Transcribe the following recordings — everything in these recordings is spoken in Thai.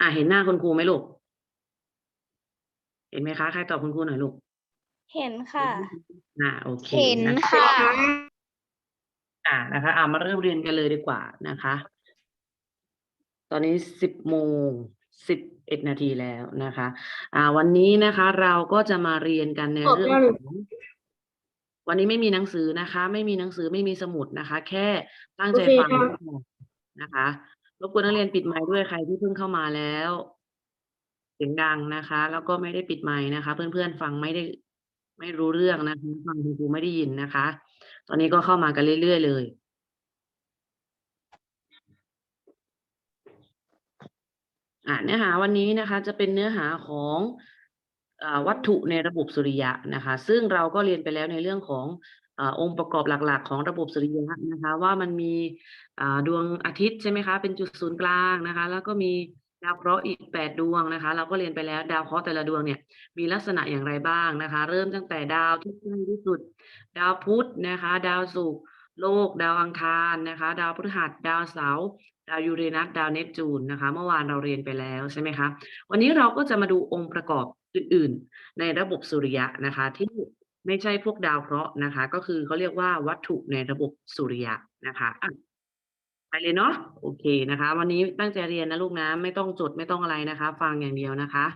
อ่าเห็นหน้าคุณครูไหมลูก เห็นไหมคะ ใครตอบคุณครูหน่อยลูก เห็นค่ะ อ่าโอเคเห็นนะค่ะ อ่านะคะอ่ามาเริ่มเรียนกันเลยดีกว่านะคะ ตอนนี้สิบโมงสิบเอ็ดนาทีแล้วนะคะ อ่า วันนี้นะคะ เราก็จะมาเรียนกันในขอบเรื่องคุณของ วันนี้ไม่มีหนังสือนะคะ ไม่มีหนังสือไม่มีสมุดนะคะ แค่ตั้งใจโอเคฟังค่ะก็พอนะคะ รบกวนนักเรียนปิดไมค์ด้วยใครที่เพิ่งเข้ามาแล้ว เสียงดังนะคะ แล้วก็ไม่ได้ปิดไมค์นะคะ เพื่อนๆฟังไม่ได้ไม่รู้เรื่องนะคะฟังคุณครูไม่ได้ยินนะคะ ตอนนี้ก็เข้ามากันเรื่อยๆเลยอ่าเนื้อหาวันนี้นะคะ จะเป็นเนื้อหาของอวัตถุในระบบสุริยะนะคะ ซึ่งเราก็เรียนไปแล้วในเรื่องของ องค์ประกอบหลักๆ ของระบบสุริยะนะคะ ว่ามันมีดวงอาทิตย์ใช่ไหมคะ เป็นจุดศูนย์กลางนะคะ แล้วก็มีดาวเคราะห์อีกแปดดวงนะคะ เราก็เรียนไปแล้วดาวเคราะห์แต่ละดวงเนี่ยมีลักษณะอย่างไรบ้างนะคะ เริ่มตั้งแต่ดาวที่ใกล้ที่สุด ดาวพุธนะคะ ดาวศุกร์โลก ดาวอังคารนะคะ ดาวพฤหัส ดาวเสาร์ดาวยูเรนัสดาวเนปจูนนะคะ เมื่อวานเราเรียนไปแล้วใช่ไหมคะวันนี้เราก็จะมาดูองค์ประกอบอื่น ๆ ในระบบสุริยะนะคะ ที่ ไม่ใช่พวกดาวเคราะห์นะคะ ก็คือเขาเรียกว่าวัตถุในระบบสุริยะนะคะอะไปเลยเนาะโอเคนะคะ วันนี้ตั้งใจเรียนนะลูกนะ ไม่ต้องจดไม่ต้องอะไรนะคะ ฟังอย่างเดียวนะคะ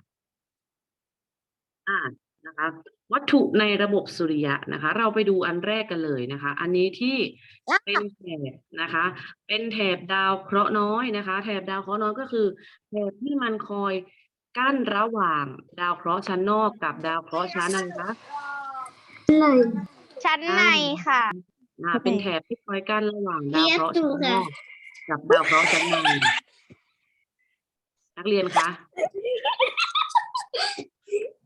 อ่านะคะ วัตถุในระบบสุริยะนะคะ เราไปดูอันแรกกันเลยนะคะ อันนี้ที่เป็นแถบนะคะ เป็นแถบดาวเคราะห์น้อยนะคะ แถบดาวเคราะห์น้อยก็คือแถบที่มันคอยกั้นระหว่างดาวเคราะห์ชั้นนอกกับดาวเคราะห์ชั้นอะไรคะ ชั้นในค่ะ อ่าเป็นแถบที่คอยกั้นระหว่างดาวเคราะห์เรียกชั้นถูนกอค่ะกกับดาวเคราะห์ชั้นในนักเรียนคะ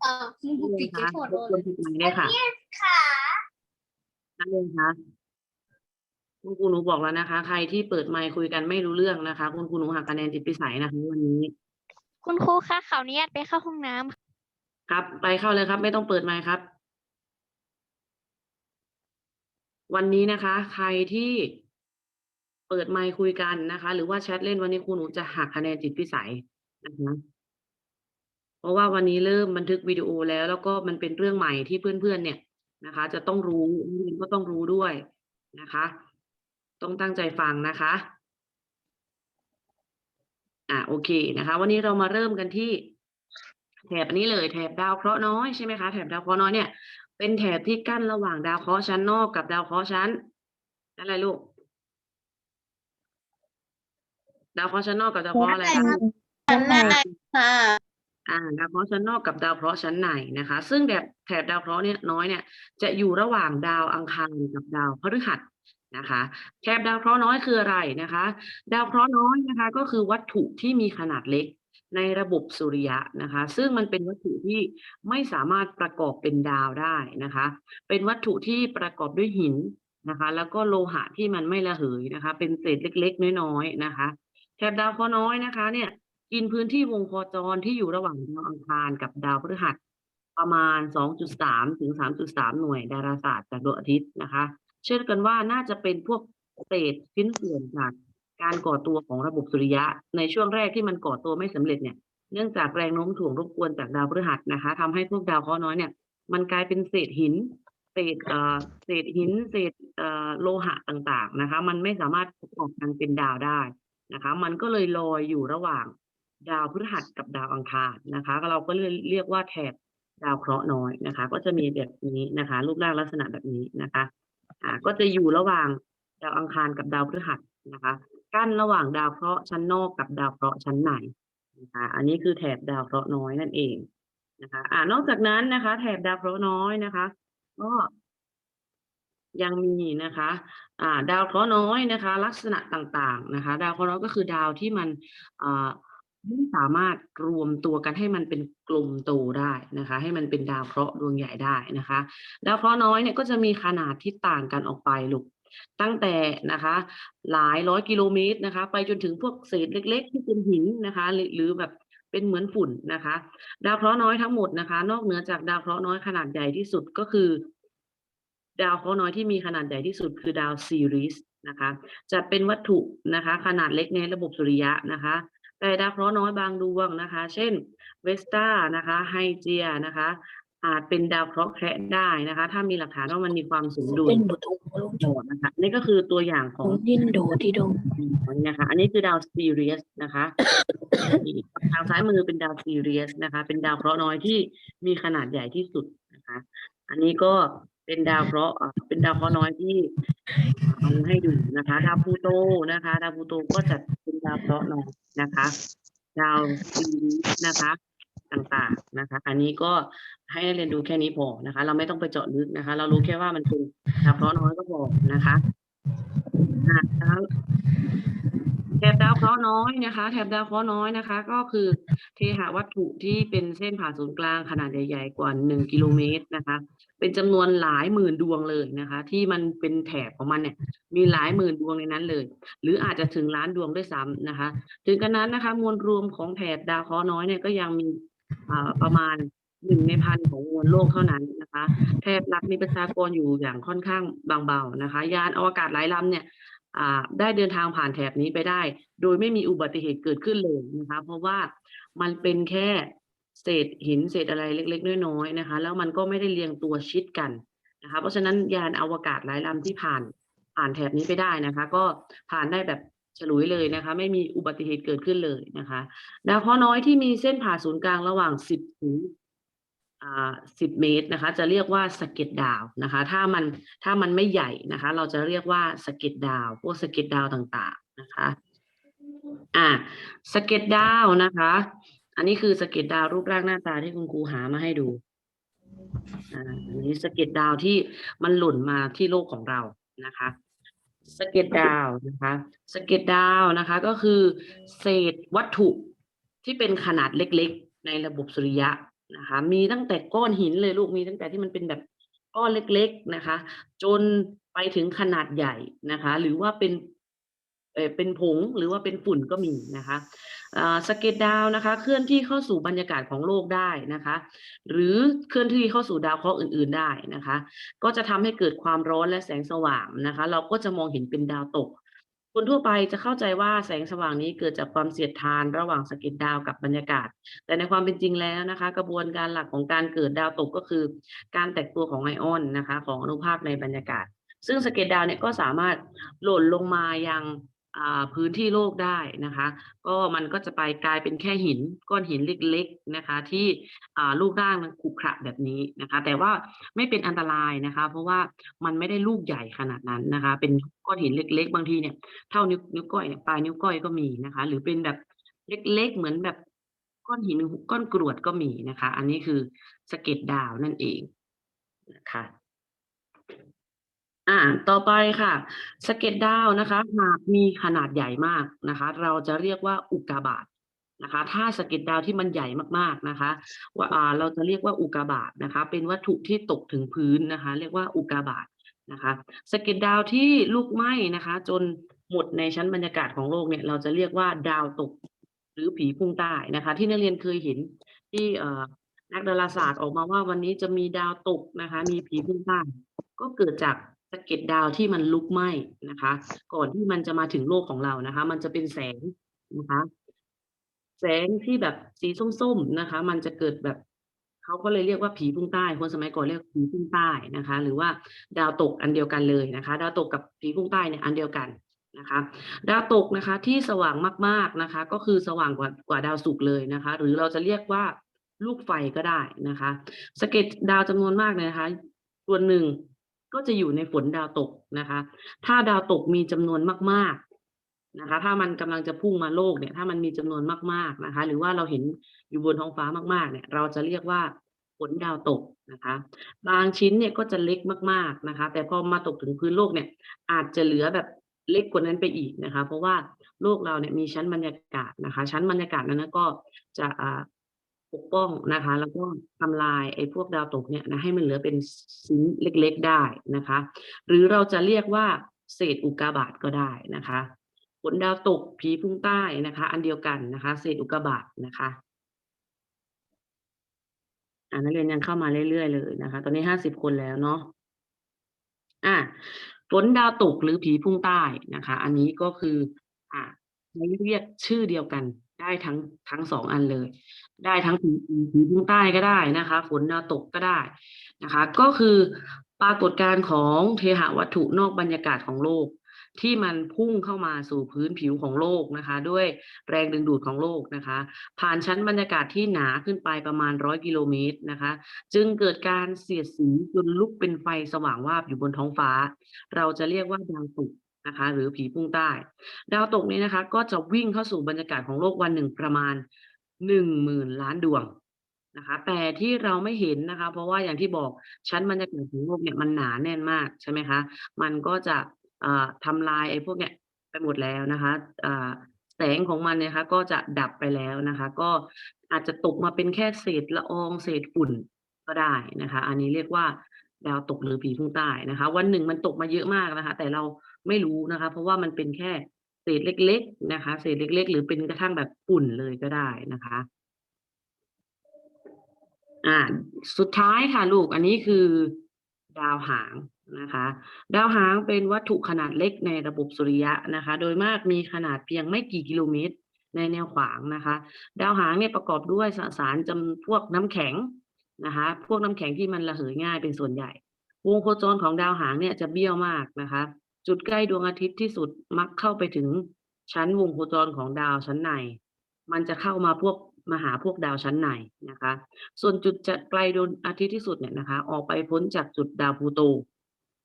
เออมึงนักปิเรียดนเกคะมหมดรบกวนปิดไมค์ด้วยค่ะค่ะนักเรียนคะคุณครูหนูบอกแล้วนะคะ ใครที่เปิดไมค์คุยกันไม่รู้เรื่องนะคะ คุณครูหนูหักคะแนนจิตพิสัยนะคะวันนี้ คุณครูคะขออนุญาตไปเข้าห้องน้ำค่ะครับ ไปเข้าเลยครับ ไม่ต้องเปิดไมค์ครับ วันนี้นะคะ ใครที่เปิดไมค์คุยกันนะคะ หรือว่าแชทเล่นวันนี้ครูหนูจะหักคะแนนจิตพิสัยนะคะเพราะว่าวันนี้เริ่มบันทึกวิดีโอแล้ว แล้วก็มันเป็นเรื่องใหม่ที่เพื่อนๆ เนี่ยนะคะ จะต้องรู้นักเรียนก็ต้องรู้ด้วยนะคะ ต้องตั้งใจฟังนะคะอ่าโอเคนะคะ วันนี้เรามาเริ่มกันที่แถบนี้เลยแถบดาวเคราะห์น้อยใช่ไหมคะแถบดาวเคราะห์น้อยเนี่ย เป็นแถบที่กั้นระหว่างดาวเคราะห์ชั้นนอกกับดาวเคราะห์ชั้นอะไรลูก ดาวเคราะห์ชั้นนอกกับดาวเคราะห์อะไรคะ ชั้นในค่ะอ่าดาวเคราะห์ชั้นนอกกับดาวเคราะห์ชั้นในนะคะ ซึ่งแบบแถบดาวเคราะห์เนี่ยน้อยเนี่ยจะอยู่ระหว่างดาวอังคารกับดาวพฤหัสนะคะแถบดาวเคราะห์น้อยคืออะไรนะคะ ดาวเคราะห์น้อยนะคะ ก็คือวัตถุที่มีขนาดเล็ก ในระบบสุริยะนะคะ ซึ่งมันเป็นวัตถุที่ไม่สามารถประกอบเป็นดาวได้นะคะ เป็นวัตถุที่ประกอบด้วยหินนะคะ แล้วก็โลหะที่มันไม่ระเหยนะคะ เป็นเศษเล็ก ๆ น้อยๆนะคะแถบดาวเคราะห์น้อยนะคะ เนี่ยกินพื้นที่วงโคจรที่อยู่ระหว่างดาวอังคารกับดาวพฤหัสประมาณ 2.3 ถึง 3.3 หน่วยดาราศาสตร์จากดวงอาทิตย์นะคะ เชื่อกันว่าน่าจะเป็นพวกเศษชิ้นส่วนจาก การก่อตัวของระบบสุริยะ ในช่วงแรกที่มันก่อตัวไม่สำเร็จเนี่ยเนื่องจากแรงโน้มถ่วงรบกวนจากดาวพฤหัสนะคะทำให้พวกดาวเคราะห์น้อยเนี่ยมันกลายเป็นเศษหิน เศษเอ่อเศษหิน เศษเอ่อโลหะต่างๆนะคะ มันไม่สามารถประกอบกันเป็นดาวได้นะคะ มันก็เลยลอยอยู่ระหว่างดาวพฤหัสกับดาวอังคารนะคะ เราก็เรียกเรียกว่าแถบดาวเคราะห์น้อยนะคะ ก็จะมีแบบนี้นะคะ รูปร่างลักษณะแบบนี้นะคะ อ่า ก็จะอยู่ระหว่างดาวอังคารกับดาวพฤหัสนะคะ กั้นระหว่างดาวเคราะห์ชั้นนอกกับดาวเคราะห์ชั้นในนะคะอันนี้คือแถบดาวเคราะห์น้อยนั่นเองนะคะอ่านอกจากนั้นนะคะ แถบดาวเคราะห์น้อยนะคะ ก็ยังมีนะคะอ่าดาวเคราะห์น้อยนะคะ ลักษณะต่างๆนะคะ ดาวเคราะห์น้อยก็คือดาวที่มันอ่าไม่สามารถรวมตัวกันให้มันเป็นกลุ่มโตได้นะคะ ให้มันเป็นดาวเคราะห์ดวงใหญ่ได้นะคะ ดาวเคราะห์น้อยเนี่ยก็จะมีขนาดที่ต่างกันออกไปลูก ตั้งแต่นะคะ หลายร้อยกิโลเมตรนะคะ ไปจนถึงพวกเศษเล็ก ๆ ที่เป็นหินนะคะ หรือแบบเป็นเหมือนฝุ่นนะคะ ดาวเคราะห์น้อยทั้งหมดนะคะ นอกเหนือจากดาวเคราะห์น้อยขนาดใหญ่ที่สุดก็คือ ดาวเคราะห์น้อยที่มีขนาดใหญ่ที่สุดคือดาวซีรีส์นะคะจะเป็นวัตถุนะคะ ขนาดเล็กในระบบสุริยะนะคะ แต่ดาวเคราะห์น้อยบางดวงนะคะ เช่นเวสตานะคะไฮเจียนะคะ อาจเป็นดาวเคราะห์แคระได้นะคะ ถ้ามีหลักฐานว่ามันมีความสมดุลเป็นบุตรลูกโดดนะคะนี่ก็คือตัวอย่างของดินโดที่ดงอันนี้นะคะ อันนี้คือดาวซีเรียสนะคะ ทางซ้ายมือเป็นดาวซีเรียสนะคะ เป็นดาวเคราะห์น้อยที่มีขนาดใหญ่ที่สุดนะคะ อันนี้ก็เป็นดาวเคราะห์อ่าเป็นดาวเคราะห์น้อยที่เอาให้ดูนะคะ ดาวพลูโตนะคะ ดาวพลูโตก็จะเป็นดาวเคราะห์น้อยนะคะ ดาวซีเรียสนะคะ ต่างๆนะคะ อันนี้ก็ให้นักเรียนดูแค่นี้พอนะคะ เราไม่ต้องไปเจาะลึกนะคะ เรารู้แค่ว่ามันเป็นดาวเคราะน้อยก็พอนะคะอะแล้วแถบดาวเคราะห์น้อยนะคะ แถบดาวเคราะห์น้อยนะคะ ก็คือเทหะวัตถุที่เป็นเส้นผ่าศูนย์กลางขนาดใหญ่ๆกว่าหนึ่งกิโลเมตรนะคะ เป็นจำนวนหลายหมื่นดวงเลยนะคะ ที่มันเป็นแถบของมันเนี่ย มีหลายหมื่นดวงในนั้นเลย หรืออาจจะถึงล้านดวงด้วยซ้ำนะคะ ถึงกันนั้นนะคะ มวลรวมของแถบดาวเคราะห์น้อยเนี่ยก็ยังมี ประมาณหนึ่งในพันของมวลโลกเท่านั้นนะคะแถบหลักมีประชากรอยู่อย่างค่อนข้างบางเบานะคะ ยานอวกาศหลายลำเนี่ยได้เดินทางผ่านแถบนี้ไปได้ โดยไม่มีอุบัติเหตุเกิดขึ้นเลยนะคะ เพราะว่ามันเป็นแค่เศษหินเศษอะไรเล็ก ๆ น้อยๆนะคะ แล้วมันก็ไม่ได้เรียงตัวชิดกันนะคะ เพราะฉะนั้นยานอวกาศหลายลำที่ผ่านผ่านแถบนี้ไปได้นะคะ ก็ผ่านได้แบบ ฉลุยเลยนะคะ ไม่มีอุบัติเหตุเกิดขึ้นเลยนะคะดาวเคราะห์น้อยที่มีเส้นผ่าศูนย์กลางระหว่าง 10 ถึงอ่า10เมตรนะคะ จะเรียกว่าสะเก็ดดาวนะคะ ถ้ามันถ้ามันไม่ใหญ่นะคะ เราจะเรียกว่าสะเก็ดดาวพวกสะเก็ดดาวต่างๆนะคะอ่าสะเก็ดดาวนะคะ อันนี้คือสะเก็ดดาวรูปร่างหน้าตาที่คุณครูหามาให้ดูอ่าอันนี้สะเก็ดดาวที่มันหล่นมาที่โลกของเรานะคะ สเก็ตดาวนะคะสเก็ตดาวนะคะก็คือเศษวัตถุที่เป็นขนาดเล็กๆ ในระบบสุริยะนะคะ มีตั้งแต่ก้อนหินเลยลูกมีตั้งแต่ที่มันเป็นแบบก้อนเล็กๆนะคะ จนไปถึงขนาดใหญ่นะคะ หรือว่าเป็นเออเป็นผงหรือว่าเป็นฝุ่นก็มีนะคะ สเก็ดดาวนะคะ เคลื่อนที่เข้าสู่บรรยากาศของโลกได้นะคะ หรือเคลื่อนที่เข้าสู่ดาวเคราะห์อื่น ๆได้นะคะ ก็จะทำให้เกิดความร้อนและแสงสว่างนะคะ เราก็จะมองเห็นเป็นดาวตก คนทั่วไปจะเข้าใจว่าแสงสว่างนี้เกิดจากความเสียดทานระหว่างสเก็ดดาวกับบรรยากาศ แต่ในความเป็นจริงแล้วนะคะ กระบวนการหลักของการเกิดดาวตกก็คือ การแตกตัวของไอออนนะคะ ของอนุภาคในบรรยากาศซึ่งสเก็ดดาวเนี่ยก็สามารถหล่นลงมายังอ่า พื้นที่โลกได้นะคะ ก็มันก็จะไปกลายเป็นแค่หินก้อนหินเล็กๆนะคะ ที่อ่ารูปร่างมันขรุขระแบบนี้นะคะ แต่ว่าไม่เป็นอันตรายนะคะ เพราะว่ามันไม่ได้ลูกใหญ่ขนาดนั้นนะคะ เป็นก้อนหินเล็ก ๆ บางทีเนี่ยเท่านิ้วนิ้วก้อยเนี่ยปลายนิ้วก้อยก็มีนะคะ หรือเป็นแบบเล็กๆเหมือนแบบก้อนหินก้อนกรวดก็มีนะคะ อันนี้คือสะเก็ดดาวนั่นเองนะคะ ต่อไปค่ะสะเก็ดดาวนะคะหากมีขนาดใหญ่มากนะคะ เราจะเรียกว่าอุกกาบาตนะคะ ถ้าสะเก็ดดาวที่มันใหญ่มากๆนะคะ ว่าเราจะเรียกว่าอุกกาบาตนะคะ เป็นวัตถุที่ตกถึงพื้นนะคะ เรียกว่าอุกกาบาตนะคะสะเก็ดดาวที่ลุกไหม้นะคะ จนหมดในชั้นบรรยากาศของโลกเนี่ย เราจะเรียกว่าดาวตกหรือผีพุ่งใต้นะคะ ที่นักเรียนเคยเห็นที่นักดาราศาสตร์ออกมาว่าวันนี้จะมีดาวตกนะคะ มีผีพุ่งใต้ก็เกิดจาก สะเก็ดดาวที่มันลุกไหม้นะคะ ก่อนที่มันจะมาถึงโลกของเรานะคะ มันจะเป็นแสงนะคะ แสงที่แบบสีส้มๆนะคะ มันจะเกิดแบบเขาก็เลยเรียกว่าผีพุ่งใต้ คนสมัยก่อนเรียกผีพุ่งใต้นะคะ หรือว่าดาวตกอันเดียวกันเลยนะคะ ดาวตกกับผีพุ่งใต้เนี่ยอันเดียวกันนะคะดาวตกนะคะที่สว่างมากๆนะคะ ก็คือสว่างกว่ากว่าดาวศุกร์เลยนะคะ หรือเราจะเรียกว่าลูกไฟก็ได้นะคะสะเก็ดดาวจำนวนมากเลยนะคะ ส่วนหนึ่ง ก็จะอยู่ในฝนดาวตกนะคะ ถ้าดาวตกมีจำนวนมาก ๆนะคะ ถ้ามันกำลังจะพุ่งมาโลกเนี่ย ถ้ามันมีจำนวนมากๆนะคะ หรือว่าเราเห็นอยู่บนท้องฟ้ามาก ๆ เนี่ย เราจะเรียกว่าฝนดาวตกนะคะ บางชิ้นเนี่ยก็จะเล็กมากๆนะคะ แต่พอมาตกถึงพื้นโลกเนี่ย อาจจะเหลือแบบเล็กกว่านั้นไปอีกนะคะ เพราะว่าโลกเราเนี่ยมีชั้นบรรยากาศนะคะ ชั้นบรรยากาศนั้นก็จะอ่า ปกป้องนะคะ แล้วก็ทำลายไอ้พวกดาวตกเนี่ยนะให้มันเหลือเป็นชิ้นเล็กๆได้นะคะ หรือเราจะเรียกว่าเศษอุกาบาตก็ได้นะคะฝนดาวตกผีพุ่งใต้นะคะ อันเดียวกันนะคะ เศษอุกาบาตนะคะอ่านักเรียนยังเข้ามาเรื่อยๆเลยนะคะ ตอนนี้ห้าสิบคนแล้วเนาะอะฝนดาวตกหรือผีพุ่งใต้นะคะ อันนี้ก็คืออ่าใช้เรียกชื่อเดียวกัน ได้ทั้งทั้งสองอันเลย ได้ทั้งผีผีพุ่งใต้ก็ได้นะคะ ฝนดาวตกก็ได้นะคะ ก็คือปรากฏการณ์ของเทหวัตถุนอกบรรยากาศของโลก ที่มันพุ่งเข้ามาสู่พื้นผิวของโลกนะคะ ด้วยแรงดึงดูดของโลกนะคะ ผ่านชั้นบรรยากาศที่หนาขึ้นไปประมาณร้อยกิโลเมตรนะคะ จึงเกิดการเสียดสีจนลุกเป็นไฟสว่างวาบอยู่บนท้องฟ้า เราจะเรียกว่าดาวตก นะคะ หรือผีพุ่งใต้ ดาวตกนี้นะคะ ก็จะวิ่งเข้าสู่บรรยากาศของโลกวันหนึ่งประมาณหนึ่งหมื่นล้านดวงนะคะ แต่ที่เราไม่เห็นนะคะ เพราะว่าอย่างที่บอกชั้นบรรยากาศของโลกเนี่ยมันหนาแน่นมากใช่ไหมคะ มันก็จะเอ่อทำลายไอ้พวกเนี้ยไปหมดแล้วนะคะแสงของมันเนี่ยนะคะ ก็จะดับไปแล้วนะคะ ก็อาจจะตกมาเป็นแค่เศษละอองเศษฝุ่นก็ได้นะคะ อันนี้เรียกว่าดาวตกหรือผีพุ่งใต้นะคะ วันหนึ่งมันตกมาเยอะมากนะคะ แต่เรา ไม่รู้นะคะ เพราะว่ามันเป็นแค่เศษเล็ก ๆ นะคะ เศษเล็ก ๆ หรือเป็นกระทั่งแบบฝุ่นเลยก็ได้นะคะอ่าสุดท้ายค่ะลูกอันนี้คือดาวหางนะคะ ดาวหางเป็นวัตถุขนาดเล็กในระบบสุริยะนะคะ โดยมากมีขนาดเพียงไม่กี่กิโลเมตรในแนวขวางนะคะ ดาวหางเนี่ยประกอบด้วยสสารจำพวกน้ำแข็งนะคะ พวกน้ำแข็งที่มันระเหยง่ายเป็นส่วนใหญ่ วงโคจรของดาวหางเนี่ยจะเบี้ยวมากนะคะ จุดใกล้ดวงอาทิตย์ที่สุดมักเข้าไปถึงชั้นวงโคจรของดาวชั้นใน มันจะเข้ามาพวกมาหาพวกดาวชั้นในนะคะ ส่วนจุดจะไกลดวงอาทิตย์ที่สุดเนี่ยนะคะ ออกไปพ้นจากจุดดาวพลูโต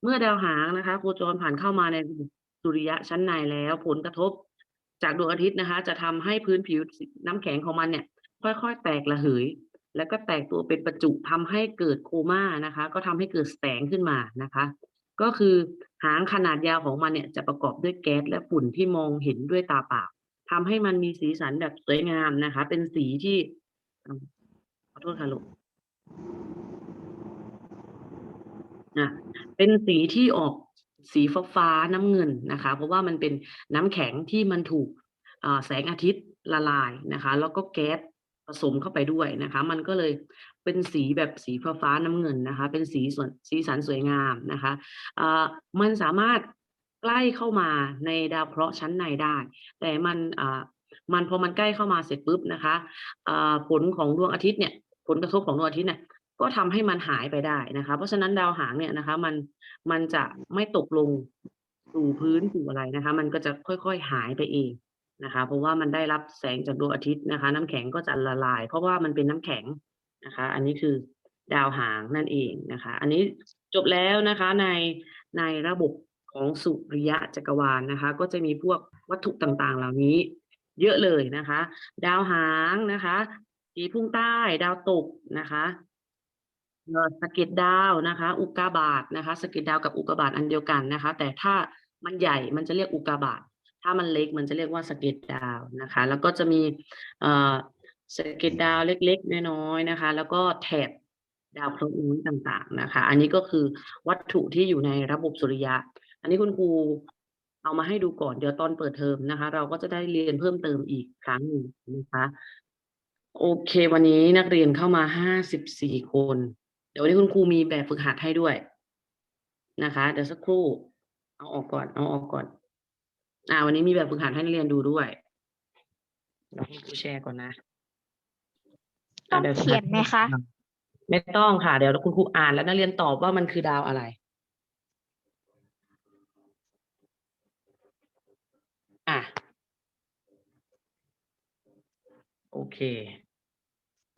เมื่อดาวหางนะคะโคจรผ่านเข้ามาในสุริยะชั้นในแล้วผลกระทบจากดวงอาทิตย์นะคะ จะทำให้พื้นผิวน้ำแข็งของมันเนี่ย ค่อยๆ แตกระเหย แล้วก็แตกตัวเป็นประจุทำให้เกิดโคม่านะคะ ก็ทำให้เกิดแสงขึ้นมานะคะ ก็คือหางขนาดยาวของมันเนี่ยจะประกอบด้วยแก๊สและฝุ่นที่มองเห็นด้วยตาเปล่าทำให้มันมีสีสันแบบสวยงามนะคะ เป็นสีที่ขอโทษค่ะลูกอะเป็นสีที่ออกสีฟ้าฟ้าน้ำเงินนะคะ เพราะว่ามันเป็นน้ำแข็งที่มันถูกแสงอาทิตย์ละลายนะคะ แล้วก็แก๊สผสมเข้าไปด้วยนะคะ มันก็เลย เป็นสีแบบสีฟ้าฟ้าน้ำเงินนะคะ เป็นสีส่วนสีสันสวยงามนะคะอ่ามันสามารถใกล้เข้ามาในดาวเคราะห์ชั้นในได้ แต่มันอ่ามันพอมันใกล้เข้ามาเสร็จปุ๊บนะคะอ่าผลของดวงอาทิตย์เนี่ยผลกระทบของดวงอาทิตย์เนี่ยก็ทำให้มันหายไปได้นะคะ เพราะฉะนั้นดาวหางเนี่ยนะคะมันมันจะไม่ตกลงสู่พื้นสู่อะไรนะคะ มันก็จะค่อยๆหายไปเองนะคะ เพราะว่ามันได้รับแสงจากดวงอาทิตย์นะคะ น้ำแข็งก็จะละลาย เพราะว่ามันเป็นน้ำแข็ง นะคะ อันนี้คือดาวหางนั่นเองนะคะ อันนี้จบแล้วนะคะในในระบบของสุริยะจักรวาลนะคะ ก็จะมีพวกวัตถุต่างๆ เหล่านี้เยอะเลยนะคะ ดาวหางนะคะผีพุ่งใต้ดาวตกนะคะสะเก็ดดาวนะคะ อุกกาบาตนะคะสะเก็ดดาวกับอุกกาบาตอันเดียวกันนะคะ แต่ถ้ามันใหญ่มันจะเรียกอุกกาบาตถ้ามันเล็กมันจะเรียกว่าสะเก็ดดาวนะคะ แล้วก็จะมีเอ่อ สเก็ดดาวเล็กๆ น้อยๆนะคะ แล้วก็แถบดาวเคราะห์น้อยต่างๆนะคะ อันนี้ก็คือวัตถุที่อยู่ในระบบสุริยะ อันนี้คุณครูเอามาให้ดูก่อนเดี๋ยวตอนเปิดเทอมนะคะ เราก็จะได้เรียนเพิ่มเติมอีกครั้งหนึ่งนะคะโอเค วันนี้นักเรียนเข้ามาห้าสิบสี่คน เดี๋ยววันนี้คุณครูมีแบบฝึกหัดให้ด้วยนะคะ เดี๋ยวสักครู่ เอาออกก่อน เอาออกก่อน อ่า วันนี้มีแบบฝึกหัดให้นักเรียนดูด้วยเดี๋ยวคุณครูแชร์ก่อนนะ ต้องเขียนไหมคะ ไม่ต้องค่ะ เดี๋ยวคุณครูอ่านแล้วนักเรียนตอบว่ามันคือดาวอะไร อะ โอเค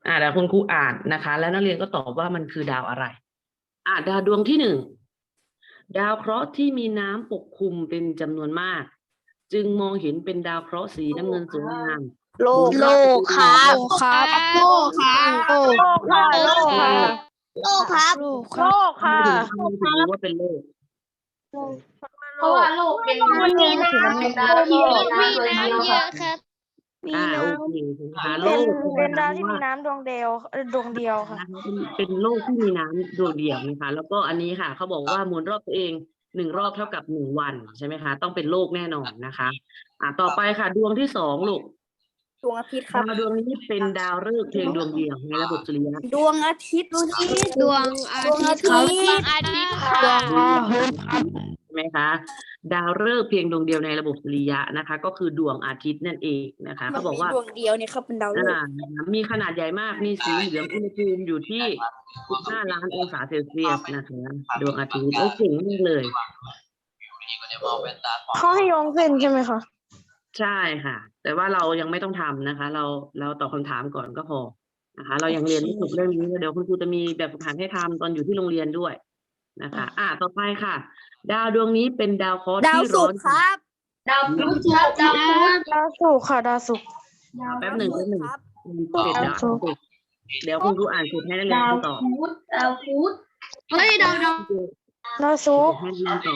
อ่าเดี๋ยวคุณครูอ่านนะคะ แล้วนักเรียนก็ตอบว่ามันคือดาวอะไร อ่าดาวดวงที่หนึ่งดาวเคราะห์ที่มีน้ำปกคลุมเป็นจำนวนมาก จึงมองเห็นเป็นดาวเคราะห์สีน้ำเงินสวยงาม โลกโลกครับครับโลกครับโลกค่ะโลกค่ะโลกครับโลกค่ะทำไมถึงรู้ว่าเป็นโลกเพราะว่าโลกเป็นมันมีน้เป็นดาวที่มีน้ำมีโดยเดียวน้ำเยค่ะอะครับมีอ่าน้โอเคนะคะโลเป็นกเป็นดาวที่แสมีงว่าน้ำดวงเดียวเอ่อดวงเดียวค่ะนะคะเป็นเป็นโลกที่มีน้ำดวงเดียวนะคะแล้วก็อันนี้ค่ะเขาบอกว่าหมุนรอบตัวเองหนึ่งรอบเท่ากับหนึ่งวันใช่ไหมคะ ต้องเป็นโลกแน่นอนนะคะ อ่าต่อไปค่ะดวงที่สองลูก ดวงอาทิตย์ครับ ดาวดวงนี้เป็นดาวฤกษ์เพียงดวงเดียวในระบบสุริยะดวงอาทิตย์ดวงอาทิตย์ำดวงอาทิตย์ครับดวงอาทิตย์ค่ะดไหมคะ ดาวฤกษ์เพียงดวงเดียวในระบบสุริยะนะคะ ก็คือดวงอาทิตย์นั่นเองนะคะเขาบอกว่าดวงเดียวเนี่ยครับเป็นดาวฤกษ์อ่ามีขนาดใหญ่มากมีสีเหลืองอุณหภูมิอยู่ที่15ล้านองศาเซลเซียสนะคะดวงอาทิตย์โอ้เก่งมากเลยเขาให้โยงขึ้นใช่ไหมคะ ใช่ค่ะ แต่ว่าเรายังไม่ต้องทำนะคะ เราเราตอบคำถามก่อนก็พอนะคะ เรายังเรียนไม่จบเรื่องนี้เดี๋ยวคุณครูจะมีแบบฝึกหัดให้ทำตอนอยู่ที่โรงเรียนด้วยนะคะ อ่าต่อไปค่ะ ดาวดวงนี้เป็นดาวเคราะห์ดาวที่ศุร้อกนร์ครับ ดาวพุธครับดาวพุธดาวศุกร์ค่ะดาวศุกร์แป๊บหนึ่งแป๊บหนึ่งครับ เสร็จแล้วดาวศุกร์เดี๋ยวคุณครูอ่านเสร็จให้นักเรียนดาวต่อพุธดาวพุธเฮ้ยดาวดาวดาวศุกร์ให้นักเรียนต่อ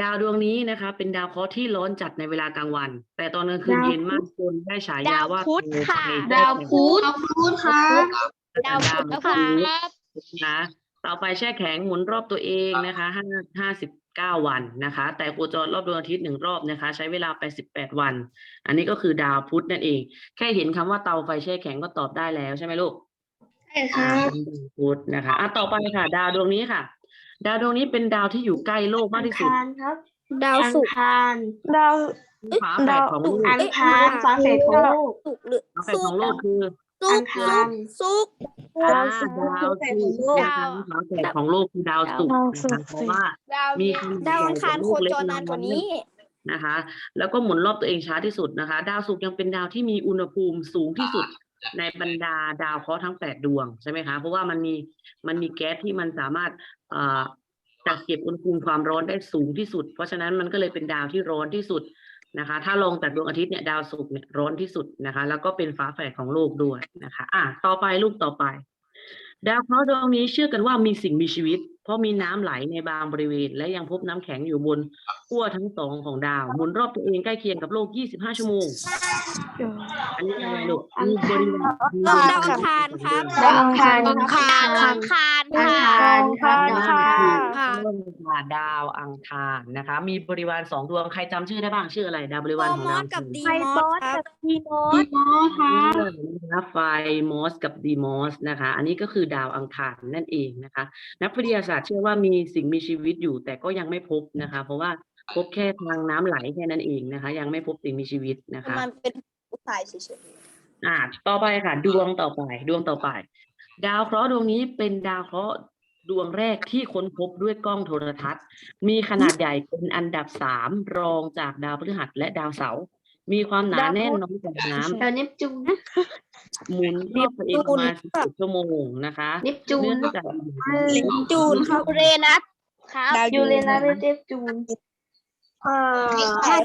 ดาวดวงนี้นะคะ เป็นดาวเคราะห์ที่ร้อนจัดในเวลากลางวัน แต่ตอนกลางคืนเย็นมากจนได้ฉายาว่าดาวพุธค่ะเทวไฟดาวพุธดาวพุธครับดาวพุธดาวค่ะพุธนะต่อไปแช่แข็งหมุนรอบตัวเองนะคะห้าห้าสิบเก้าวันนะคะ แต่โคจรรอบดวงอาทิตย์หนึ่งรอบนะคะ ใช้เวลาไปสิบแปดวัน อันนี้ก็คือดาวพุธนั่นเอง แค่เห็นคำว่าเตาไฟแช่แข็งก็ตอบได้แล้วใช่ไหมลูกใช่คอ่ารับเป็นดาวพุธนะคะอะต่อไปค่ะ ดาวดวงนี้ค่ะ ดาวดวงนี้เป็นดาวที่อยู่ใกล้โลกมากที่สุดครับดาวศุกร์คารดาว ฝาแฝดของโลก อังคารฟ้าเศษของโลกศุกร์หรือฝาแฝดของโลกคือศุกร์อังคารศุกร์ อ่าดาวศุกร์ดาวศุกร์นะคะฝาแฝดของโลกคือดาวศุกร์ดาวนะศุคะกร์เพราะว่า ดาวมีดาวอังคารขโคนาดใหญ่จรนานกว่านี้ นะคะ แล้วก็หมุนรอบตัวเองช้าที่สุดนะคะ ดาวศุกร์ยังเป็นดาวที่มีอุณหภูมิสูงที่สุดในบรรดาดาวเคราะห์ทั้งแปดดวงใช่ไหมคะ เพราะว่ามันมีมันมีแก๊สที่มันสามารถเอ่อ กักเก็บอุณหภูมิความร้อนได้สูงที่สุด เพราะฉะนั้นมันก็เลยเป็นดาวที่ร้อนที่สุดนะคะ ถ้าลงจากดวงอาทิตย์เนี่ยดาวศุกร์เนี่ยร้อนที่สุดนะคะ แล้วก็เป็นฟ้าแฝดของโลกด้วยนะคะ อะต่อไปลูกต่อไป ดาวเคราะห์ดวงนี้เชื่อกันว่ามีสิ่งมีชีวิต เพราะมีน้ำไหลในบางบริเวณ และยังพบน้ำแข็งอยู่บนขั้วทั้งสองของดาวหมุนรอบตัวเองใกล้เคียงกับโลก 25 ชั่วโมง อันนี้อะไรลูกมีบริวารมีดาวบริอัวางรคารครับดาวอังคารอังคารอังคารอังค่ะคารครับอังดาวคาอังรคารต้นค่ะดาวอังคารนะคะ มีบริวารสองดวงใครจำชื่อได้บ้างชื่ออะไรดาวบริวารของมอดาวสกับดีอังมอสครับดีโมครับคารนะคะไฟมอสกับดีมอสนะคะ อันนี้ก็คือดาวอังคารนั่นเองนะคะ นักวิทยาศาสตร์เชื่อว่ามีสิ่งมีชีวิตอยู่ แต่ก็ยังไม่พบนะคะ เพราะว่าพบแค่ทางน้ำไหลแค่นั้นเองนะคะ ยังไม่พบสิ่งมีชีวิตนะคะมันเป็นผู้ชายเฉยอ่าต่อไปค่ะ ดวงต่อไป ดวงต่อไป ดาวเคราะห์ดวงนี้เป็นดาวเคราะห์ดวงแรกที่ค้นพบด้วยกล้องโทรทัศน์ มีขนาดใหญ่เป็นอันดับสามรองจากดาวพฤหัสและดาวเสาร์ มีความหนาแน่นน้อยกว่าน้ำดาวเนปจูนหมุนรอบตัวเองประมาณสิบชั่วโมงนะคะเนปจูนเนื่องจากๆจูนครับเรนัสครับดาวยูเรนัสและเนปจูน เอ่อ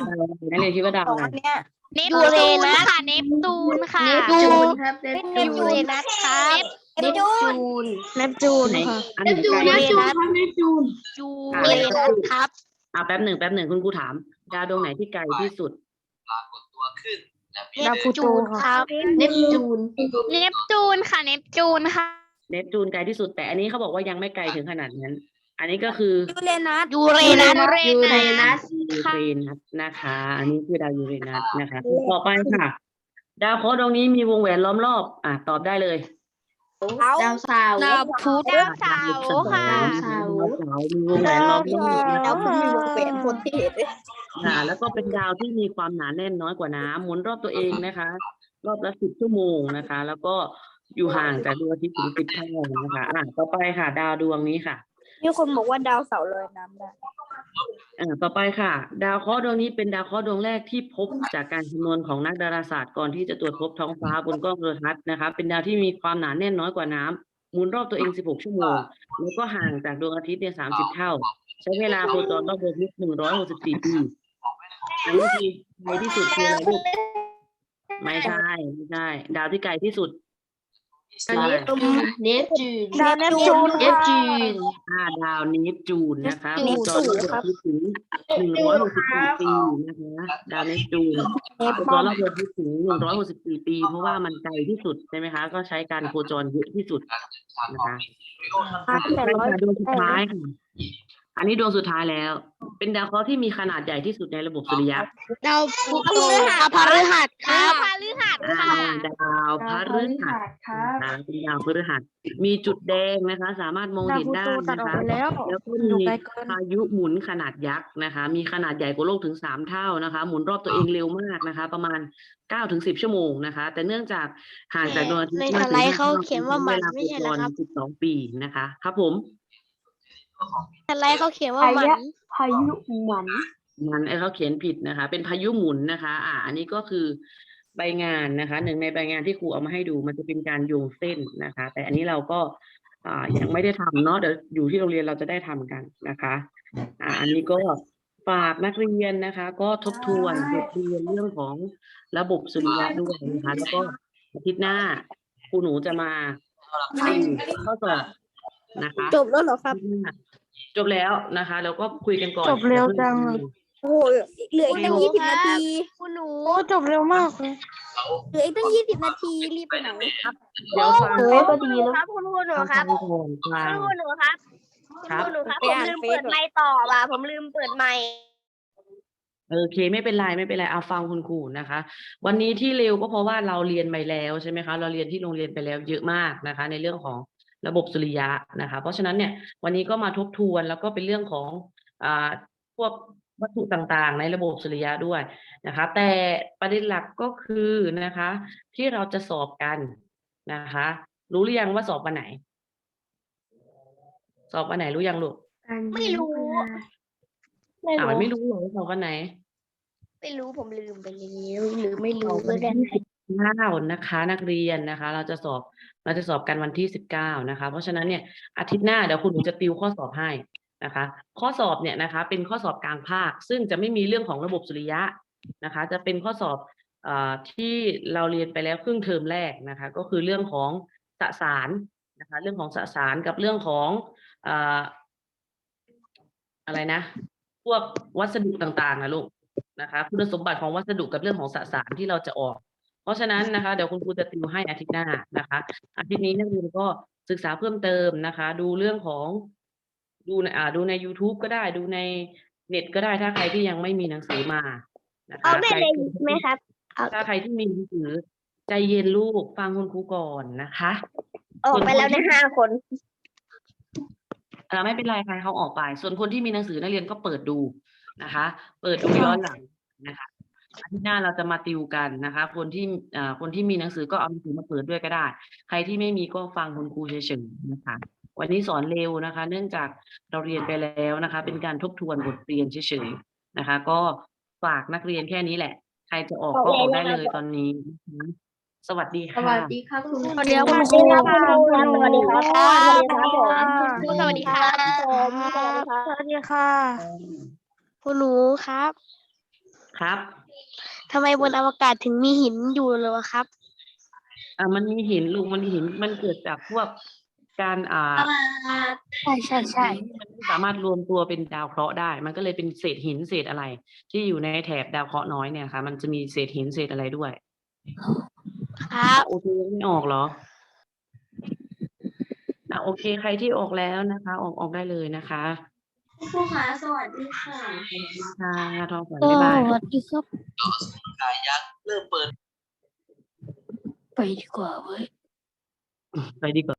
นักเรียนคิดว่าดาวสองอะไรอันเนี้ย เนปยูจูเรนนัส ค่ะเนปจูนค่ะเนปจูนครับเนปเนจูปนจูนครับเนปจูน เนปจูนไหนค่ะอันไหนไกลเนปจูนครับเนปจูนจูเรนัสครับ อ่าแป๊บหนึ่งแป๊บหนึ่งคุณครูถาม ดาวดวงไหนที่ไกลที่สุด ดาวพลูโตจูนค่ะครับเนปจูนเนปจูนค่ะเนปจูนค่ะเนปจูนไกลที่สุดแต่อันนี้เขาบอกว่ายังไม่ไกลถึงขนาดนั้น อันนี้ก็คือยูเรนัสยูเรนัสยูเรนัสยูเรนัสนะคะ อันนี้คือดาวยูเรนัสนะคะ ต่อไปค่ะ ดาวเคราะห์ดวงนี้มีวงแหวนล้อมรอบ อะตอบได้เลยเอาดาวเสาร์ดาวพุธดาวเสาร์ค่ะดาวเสาร์มีวงแหวนล้อมรอบนะแล้คะวคุณมีวงแหวนคนที่เห็นเลยอ่าแล้วก็เป็นดาวที่มีความหนาแน่นน้อยกว่าน้ำหมุนรอบตัวเองนะคะ รอบละสิบชั่วโมงนะคะ แล้วก็อยู่ห่างจากดวงอาทิตย์ถึงสิบเท่านะคะอะต่อไปค่ะ ดาวดวงนี้ค่ะมีคนบอกว่าดาวเสาร์ลอยน้ำได้อ่าต่อไปค่ะ ดาวเคราะห์ดวงนี้เป็นดาวเคราะห์ดวงแรกที่พบจากการคำนวณของนักดาราศาสตร์ก่อนที่จะตรวจพบท้องฟ้าบนกล้องโทรทัศน์นะคะ เป็นดาวที่มีความหนาแน่นน้อยกว่าน้ำ หมุนรอบตัวเอง 16 ชั่วโมง แล้วก็ห่างจากดวงอาทิตย์เนี่ย 30 เท่า ใช้เวลาโคจรรอบดวงอาทิตย์ 164 ปีอันนี้คือไกลที่สุดคืออะไรลูกไม่ใช่ ไม่ใช่ ดาวที่ไกลที่สุด อันนี้ตรงเนปจูนดาวเนปจูนเนปจูน อ่าดาวเนปจูนนะคะเนปโคจูจนรรอบดวงครับอาทิตย์ถึง164ปีนะคะดาวเนปจูนเนปโคจรรอบดวงอาทิตย์ถึง164ปี เพราะว่ามันไกลที่สุดใช่ไหมคะ ก็ใช้การโคจรเยอะที่สุดนะคะครับแต่ไปร้อยค่ะดวงสุดท้ายค่ะ อันนี้ดวงสุดท้ายแล้ว เป็นดาวเคราะห์ที่มีขนาดใหญ่ที่สุดในระบบสุริยะดาวพลูโตดาวพฤหัสครับพฤหัสอ่าค่ะดาวพฤหัสนะคะเป็นดาวพฤหัส มีจุดแดงนะคะ สามารถมองเห็นได้นะคะแล้วก็มีพายุหมุนขนาดยักษ์นะคะ มีขนาดใหญ่กว่าโลกถึงสามเท่านะคะ หมุนรอบตัวเองเร็วมากนะคะ ประมาณเก้าถึงสิบชั่วโมงนะคะ แต่เนื่องจากห่างจากดวงอาทิตย์ในมสกถึงไลด์ห้เขาเขียนว่ามันวลไม่ใช่เหรอครับ สิบสองปีนะคะ ครับผม อะไรเขาเขียนว่ามันพายุหมันมันไอ้เขาเขียนผิดนะคะ เป็นพายุหมุนนะคะ อ่าอันนี้ก็คือใบงานนะคะหนึ่งในใบงานที่ครูเอามาให้ดูมันจะเป็นการโยงเส้นนะคะ แต่อันนี้เราก็อ่ายังไม่ได้ทำเนาะเดี๋ยวอยู่ที่โรงเรียนเราจะได้ทำกันนะคะ อ่า อันนี้ก็ฝากนักเรียนนะคะ ก็ทบทวนบทเรียนเรื่องของระบบสุริยะด้วยนะคะแล้วก็อาทิตย์หน้าครูหนูจะมาติวข้อสอบนะคะจบแล้วเหรอครับ จบแล้วนะคะ แล้วก็คุยกันก่อนจบเร็วจัง โอ้โหเหลืออีกตั้งยี่สิบนาที คุณหนู โอ้จบเร็วมากเลย เหลืออีกตั้งยี่สิบนาที รีบไปไหนเดี๋ยวฟังโอ้ก็ดีแล้ว ครับ คุณครูหนูฟังครับ ก่อนฟัง คุณครูหนูครับคุณครับครูหนูครับไปผมอ่านลืมเฟซเปิดไมค์ต่อว่ะ ผมลืมเปิดไมค์ โอเคไม่เป็นไรไม่เป็นไรเอาฟังคุณครูนะคะ วันนี้ที่เร็วก็เพราะว่าเราเรียนไปแล้วใช่ไหมคะ เราเรียนที่โรงเรียนไปแล้วเยอะมากนะคะ ในเรื่องของ ระบบสุริยะนะคะ เพราะฉะนั้นเนี่ยวันนี้ก็มาทบทวนแล้วก็เป็นเรื่องของอ่าพวกวัตถุต่างๆ ในระบบสุริยะด้วยนะคะ แต่ประเด็นหลักก็คือนะคะ ที่เราจะสอบกันนะคะ รู้หรือยังว่าสอบวันไหน สอบวันไหนรู้ยังลูกไม่รู้อ่าไม่รู้เหรอว่าสอบวันไหน ไม่รู้ผมลืมไปแล้วหรือไม่รู้วัก็นได้ที่สิบ เก้านะคะนักเรียนนะคะ เราจะสอบเราจะสอบกันวันที่สิบเก้านะคะ เพราะฉะนั้นเนี่ยอาทิตย์หน้าเดี๋ยวคุณหนูจะติวข้อสอบให้นะคะ ข้อสอบเนี่ยนะคะ เป็นข้อสอบกลางภาค ซึ่งจะไม่มีเรื่องของระบบสุริยะนะคะ จะเป็นข้อสอบอ่อที่เราเรียนไปแล้วครึ่งเทอมแรกนะคะ ก็คือเรื่องของสสารนะคะ เรื่องของสสารกับเรื่องของอ่ออะไรนะ พวกวัสดุต่างๆนะลูกนะคะ คุณสมบัติของวัสดุกับเรื่องของสสารที่เราจะออก เพราะฉะนั้นนะคะเดี๋ยวคุณครูจะติวให้อาทิตย์หน้านะคะ อาทิตย์นี้นักเรียนก็ศึกษาเพิ่มเติมนะคะ ดูเรื่องของดูในอ่าดูใน youtube ก็ได้ดูในเน็ตก็ได้ถ้าใครที่ยังไม่มีหนังสือมานะคะเอาแม่ใครเลยไหมครับถ้าใครที่มีหนังสือใจเย็นลูกฟังคุณครูก่อนนะคะออกไปแล้วนะห้าคนอ่าไม่เป็นไรใครเขาออกไป ส่วนคนที่มีหนังสือนักเรียนก็เปิดดูนะคะ เปิดดูย้อนหลังนะคะอา ทิตย์หน้าเราจะมาติวกันนะคะ คนที่อ่าคนที่มีหนังสือก็เอาหนังสือมาเปิดด้วยก็ได้ ใครที่ไม่มีก็ฟังคุณครูเฉยๆนะคะ วันนี้สอนเร็วนะคะ เนื่องจากเราเรียนไปแล้วนะคะ เป็นการทบทวนบทเรียนเฉยๆนะคะ ก็ฝากนักเรียนแค่นี้แหละ ใครจะออกก็ออกได้เลยตอนนี้นะคะสวัสดีสค่ะวัสดีครับคุณสวัสดีครับคคุณรูครูครับสวัสดีครับสวัสดีครับผมคุณครูสวัสดีครับผมสวัสดีค่ะ คุณหนูครับ ครับทำไมบนอวกาศถึงมีหินอยู่เลยวะครับอ่ามันมีหินลูกมันมีหินมันเกิดจากพวกการอ่าใช่ใช่ใช่มันไม่สามารถรวมตัวเป็นดาวเคราะห์ได้ มันก็เลยเป็นเศษหินเศษอะไร ที่อยู่ในแถบดาวเคราะห์น้อยเนี่ยค่ะ มันจะมีเศษหินเศษอะไรด้วยครับโอเคยังไม่ออกเหรออะโอเค ใครที่ออกแล้วนะคะ ออกออกได้เลยนะคะ ครูคะสวัสดีค่ะค่ะทองฝันบ๊ายบายสวัสดีครับกายยักษ์เริ่มเปิด ไปดีกว่าเว้ย ไปดีกว่า